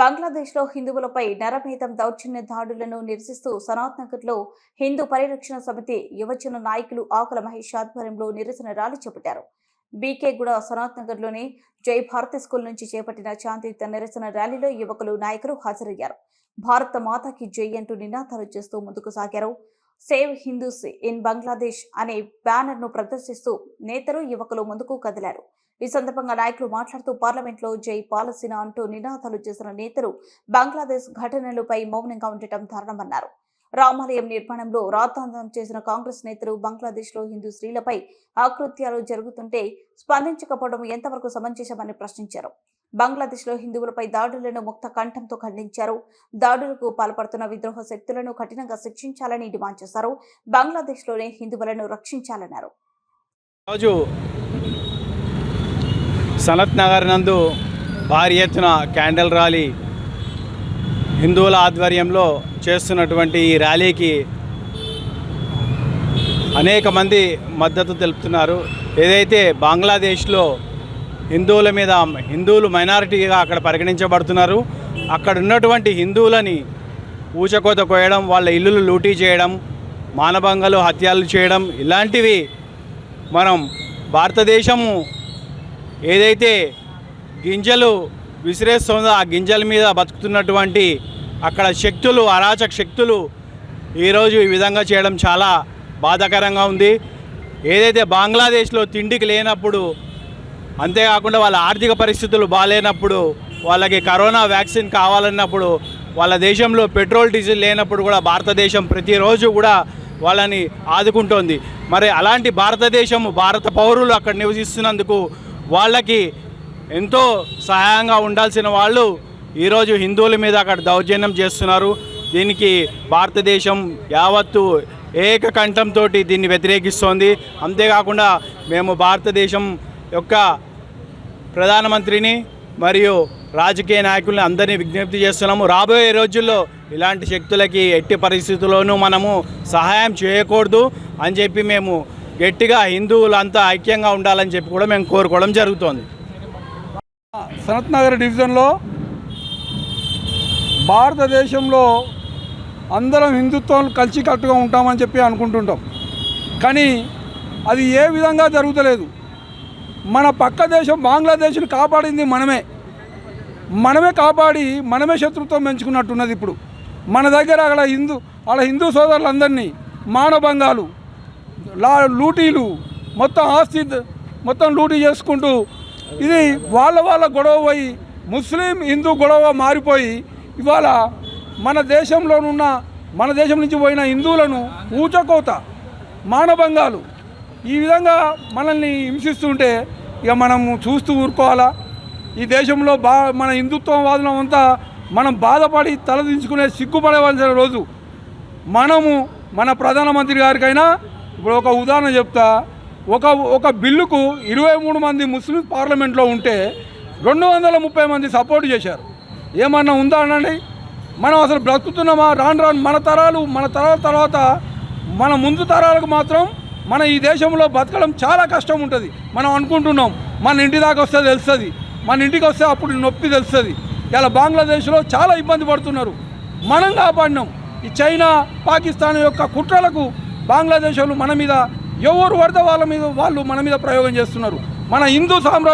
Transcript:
బంగ్లాదేశ్లో హిందువులపై నరమేధం దౌర్జన్య దాడులను నిరసిస్తూ సనాత్నగర్లో హిందూ పరిరక్షణ సమితి యువజన నాయకులు ఆకుల మహేష్ ఆధ్వర్యంలో నిరసన ర్యాలీ చేపట్టారు. బీకేగూడ సనాత్నగర్లోని జై భారతి స్కూల్ నుంచి చేపట్టిన శాంతియుత నిరసన ర్యాలీలో యువకులు నాయకులు హాజరయ్యారు. భారత మాతాకి జై అంటూ నినాదాలు చేస్తూ ముందుకు సాగారు. సేవ్ హిందూస్ ఇన్ బంగ్లాదేశ్ అనే బ్యానర్ను ప్రదర్శిస్తూ నేతలు యువకులు ముందుకు కదిలారు. ఈ సందర్భంగా నాయకులు మాట్లాడుతూ పార్లమెంట్లో జై పాలసీన అంటూ నినాదాలు చేసిన నేతలు బంగ్లాదేశ్ ఘటనలపై మౌనంగా ఉండటం దారుణమన్నారు. రామాలయం నిర్మాణంలో రాతాంతం చేసిన కాంగ్రెస్ నేతలు బంగ్లాదేశ్లో హిందూ స్త్రీలపై ఆకృత్యాలు జరుగుతుంటే స్పందించకపోవడం ఎంతవరకు సమంజసమని ప్రశ్నించారు. బంగ్లాదేశ్లో హిందువులపై దాడులను ముక్త కంఠంతో ఖండించారు. దాడులకు పాల్పడుతున్న విద్రోహ శక్తులను కఠినంగా శిక్షించాలని డిమాండ్ చేశారు. బంగ్లాదేశ్లోనే హిందువులను రక్షించాలన్నారు. సనత్ నగర్ నందు భారీ ఎత్తున క్యాండిల్ ర్యాలీ హిందువుల ఆధ్వర్యంలో చేస్తున్నటువంటి ఈ ర్యాలీకి అనేక మంది మద్దతు తెలుపుతున్నారు. ఏదైతే బంగ్లాదేశ్లో హిందువుల మీద హిందువులు మైనారిటీగా అక్కడ పరిగణించబడుతున్నారు అక్కడ ఉన్నటువంటి హిందువులని ఊచకోత కోయడం వాళ్ళ ఇల్లులు లూటీ చేయడం మానభంగాలు హత్యలు చేయడం ఇలాంటివి మనం భారతదేశము ఏదైతే గింజలు విసిరేస్తుందో ఆ గింజల మీద బతుకుతున్నటువంటి అక్కడ శక్తులు అరాచక శక్తులు ఈరోజు ఈ విధంగా చేయడం చాలా బాధాకరంగా ఉంది. ఏదైతే బంగ్లాదేశ్లో తిండికి లేనప్పుడు అంతేకాకుండా వాళ్ళ ఆర్థిక పరిస్థితులు బాగాలేనప్పుడు వాళ్ళకి కరోనా వ్యాక్సిన్ కావాలన్నప్పుడు వాళ్ళ దేశంలో పెట్రోల్ డీజిల్ లేనప్పుడు కూడా భారతదేశం ప్రతిరోజు కూడా వాళ్ళని ఆదుకుంటోంది. మరి అలాంటి భారతదేశం భారత పౌరులు అక్కడ నివసిస్తున్నందుకు వాళ్ళకి ఎంతో సహాయంగా ఉండాల్సిన వాళ్ళు ఈరోజు హిందువుల మీద అక్కడ దౌర్జన్యం చేస్తున్నారు. దీనికి భారతదేశం యావత్తు ఏకకంఠంతో దీన్ని వ్యతిరేకిస్తోంది. అంతేకాకుండా మేము భారతదేశం యొక్క ప్రధానమంత్రిని మరియు రాజకీయ నాయకుల్ని అందరినీ విజ్ఞప్తి చేస్తున్నాము. రాబోయే రోజుల్లో ఇలాంటి శక్తులకి ఎట్టి పరిస్థితుల్లోనూ మనము సహాయం చేయకూడదు అని చెప్పి మేము గట్టిగా హిందువులంతా ఐక్యంగా ఉండాలని చెప్పి కూడా మేము కోరుకోవడం జరుగుతోంది. సనత్ నగర్ డివిజన్లో భారతదేశంలో అందరం హిందుత్వం కలిసికట్టుగా ఉంటామని చెప్పి అనుకుంటుంటాం. కానీ అది ఏ విధంగా జరుగుతలేదు. మన పక్క దేశం బంగ్లాదేశ్ని కాపాడింది మనమే. మనమే కాపాడి మనమే శత్రుత్వం పెంచుకున్నట్టున్నది ఇప్పుడు. మన దగ్గర అక్కడ హిందూ అక్కడ హిందూ సోదరులందరినీ మానభంగాలు లా లూటీలు మొత్తం ఆస్తి మొత్తం లూటీ చేసుకుంటూ ఇది వాళ్ళ వాళ్ళ గొడవ పోయి ముస్లిం హిందూ గొడవ మారిపోయి ఇవాళ మన దేశంలోనున్న మన దేశం నుంచి పోయిన హిందువులను ఊచకోత మానభంగాలు. ఈ విధంగా మనల్ని హింసిస్తుంటే ఇక మనము చూస్తూ ఊరుకోవాలా? ఈ దేశంలో బా మన హిందుత్వం వాదనం అంతా మనం బాధపడి తలదించుకునే సిగ్గుపడవలసిన రోజు. మనము మన ప్రధానమంత్రి గారికైనా ఇప్పుడు ఒక ఉదాహరణ చెప్తా. ఒక ఒక బిల్లుకు ఇరవై మూడు మంది ముస్లిం పార్లమెంట్లో ఉంటే రెండు వందల ముప్పై మంది సపోర్ట్ చేశారు. ఏమన్నా ఉందా అనండి? మనం అసలు బ్రతుకుతున్నామా? రాను రాను మన తరాలు మన తరాల తర్వాత మన ముందు తరాలకు మాత్రం మన ఈ దేశంలో బతకడం చాలా కష్టం ఉంటుంది. మనం అనుకుంటున్నాం మన ఇంటి దాకా వస్తే తెలుస్తుంది మన ఇంటికి వస్తే అప్పుడు నొప్పి తెలుస్తుంది. ఇలా బంగ్లాదేశ్లో చాలా ఇబ్బంది పడుతున్నారు. మనం కాపాడినాం. ఈ చైనా పాకిస్తాన్ యొక్క కుట్రలకు బంగ్లాదేశ్ వాళ్ళు మన మీద ఎవరు పడితే వాళ్ళ మీద వాళ్ళు మన మీద ప్రయోగం చేస్తున్నారు. మన హిందూ సామ్రాజ్యం